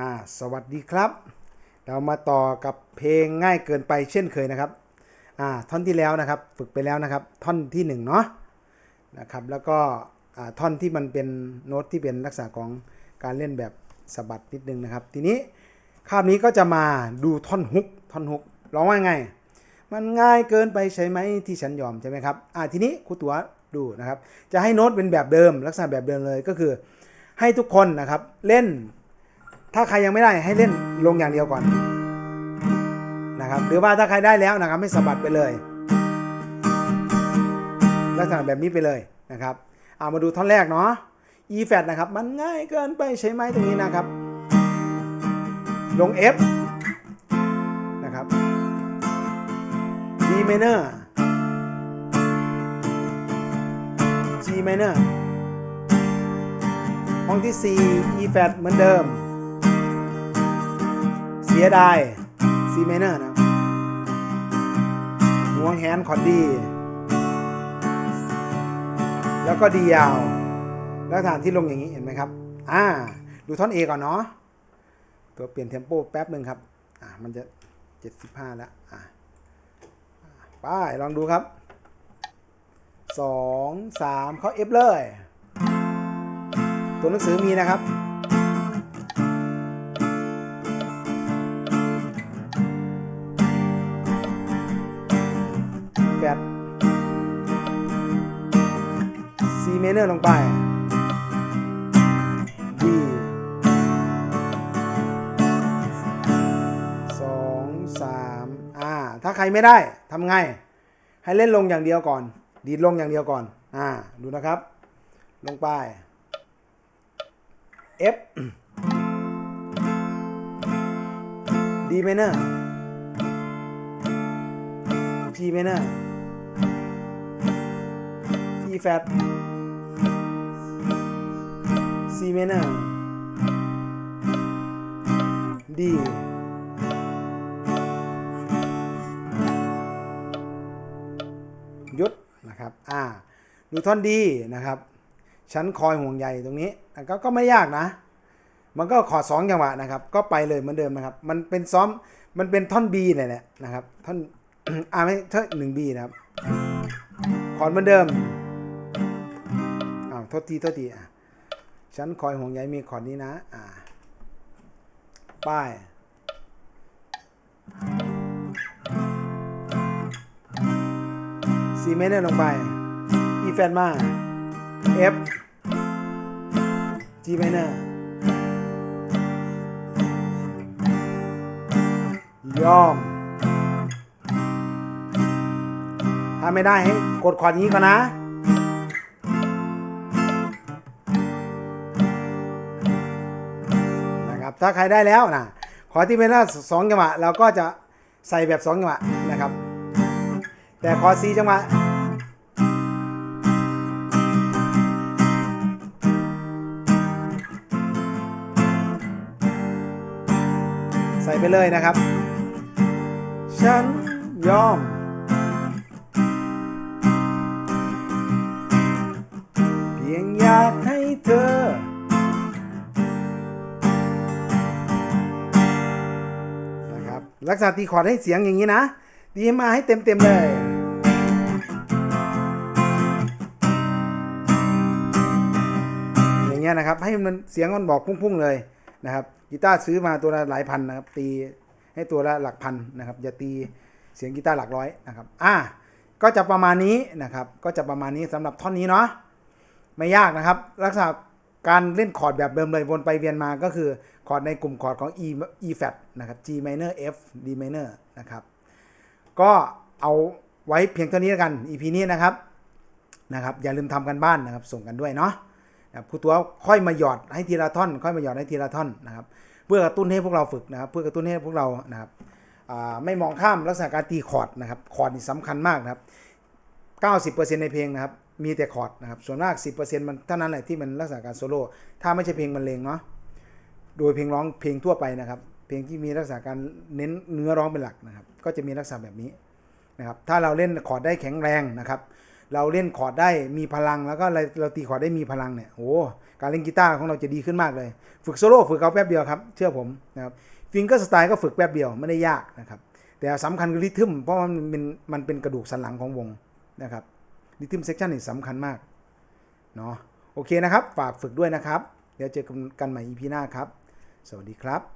อ่าสวัสดีครับ เรามาต่อกับเพลงง่ายเกินไปเช่นเคยนะครับอ่าท่อนที่แล้วนะครับฝึกไปแล้วนะครับ ท่อนที่หนึ่งเนาะนะครับแล้วก็อ่าท่อนที่มันเป็นโน้ตที่เป็นลักษณะของการเล่นแบบสะบัดนิดนึงนะครับ ทีนี้คาบนี้ก็จะมาดูท่อนฮุกท่อนฮุกร้องว่าไง มันง่ายเกินไปใช่ไหมที่ฉันยอมใช่ไหมครับอ่าทีนี้ครูตัวดูนะครับ จะให้โน้ตเป็นแบบเดิม ลักษณะแบบเดิมเลยก็คือ ให้ทุกคนนะครับเล่น ถ้าใครยังไม่ได้ให้เล่นลงอย่างเดียวก่อนนะครับหรือว่าถ้าใครได้แล้วนะครับให้สะบัดไปเลย ลักษณะแบบนี้ไปเลยนะครับเอามาดูท่อนแรกเนาะ E flat นะครับ มันง่ายเกินไปใช่ไหมตรงนี้นะครับ ลง F นะครับ D minor G minor ห้องที่ C E flat เหมือนเดิม สียดาย C minor นะห่วงแฮนคอร์ดดีแล้วก็ดียาว แล้วฐานที่ลงอย่างนี้เห็นไหมครับ อ่า ดูท่อน A ก่อนเนาะ ตัวเปลี่ยนเทมโปแป๊บหนึ่งครับ อ่า มันจะ 75 แล้ว อ่าป้ายลองดูครับ 2 3 เข้า F เลย ตัวหนังสือมีนะครับ C minor ลงไป D สองสามอ่า ถ้าใครไม่ได้ทำไง ให้เล่นลงอย่างเดียวก่อน ดีดลงอย่างเดียวก่อน อ่า ดูนะครับ ลงไป F D minor G minor G flat C minor D ยุดนะครับ อ่า ดูท่อนดีนะครับฉันคอยห่วงใยตรงนี้ก็ก็ไม่ยากนะ มันก็ขอสองจังหวะนะครับ ก็ไปเลยเหมือนเดิมนะครับ มันเป็นซ้อม มันเป็นท่อน B เนี่ยแหละนะครับ ท่อน อ่าไม่ท่อนหนึ่ง B นะครับขอดเหมือนเดิม อ้าว โทษที โทษทีอะ ฉันคอยห่วงใยมีขอดนี้นะ อ่า ป้ายซีเมนต์ลงไป E แฟนมา F G minor ยอม ถ้าไม่ได้ให้กดคอร์ดนี้ก่อนนะ ถ้าใครได้แล้วนะขอที่เป็นละสองจังหวะเราก็จะใส่แบบสองจังหวะนะครับ แต่ขอสี่จังหวะใส่ไปเลยนะครับ ฉันยอมเพียงอยากให้ ลักษณะตีคอร์ดให้เสียงอย่างนี้นะตีมาให้เต็มเต็มๆเลยอย่างเงี้ยนะครับให้มันเสียงมันบอกพุ่งๆเลยนะครับกีตาร์ซื้อมาตัวละหลายพันนะครับตีให้ตัวละหลักพันนะครับอย่าตีเสียงกีตาร์หลักร้อยนะครับอะก็จะประมาณนี้นะครับก็จะประมาณนี้สำหรับท่อนนี้เนาะไม่ยากนะครับ ลักษณะ การเล่นคอร์ดแบบเดิมเลยวนไปเวียนมาก็คือคอร์ดในกลุ่มคอร์ดของ E E flat นะครับ G minor F D minor นะครับ ก็เอาไว้เพียงเท่านี้แล้วกัน EP นี้นะครับนะครับ อย่าลืมทำกันบ้านนะครับ ส่งกันด้วยเนาะครับครูตัวค่อยมาหยอดให้ทีละท่อน ค่อยมาหยอดให้ทีละท่อนนะครับ เพื่อกระตุ้นให้พวกเราฝึกนะครับ เพื่อกระตุ้นให้พวกเรานะครับไม่มองข้ามลักษณะการตีคอร์ดนะครับ คอร์ดนี่สำคัญมากนะครับ 90%ในเพลงนะครับ มีแต่คอร์ดนะครับ ส่วนมาก 10%มันเท่านั้นแหละที่มันลักษณะการโซโล่ถ้าไม่ใช่เพลงบรรเลงเนาะโดยเพลงร้องเพลงทั่วไปนะครับ เพลงที่มีลักษณะการเน้นเนื้อร้องเป็นหลักนะครับ ก็จะมีลักษณะแบบนี้นะครับถ้าเราเล่นคอร์ดได้แข็งแรงนะครับ เราเล่นคอร์ดได้มีพลังแล้วก็เราเราตีคอร์ดได้มีพลังเนี่ยโอ้การเล่นกีตาร์ของเราจะดีขึ้นมากเลย ฝึกโซโล่ฝึกเอาแป๊บเดียวครับเชื่อผมนะครับฟิงเกอร์สไตล์ก็ฝึกแป๊บเดียวไม่ได้ยากนะครับแต่สำคัญคือริทึมเพราะมันเป็นมันเป็นกระดูกสันหลังของวงนะครับ ริทึมเซกชันนี่สำคัญมากเนาะโอเคนะครับ ฝากฝึกด้วยนะครับ เดี๋ยวเจอกันใหม่ EP หน้าครับ สวัสดีครับ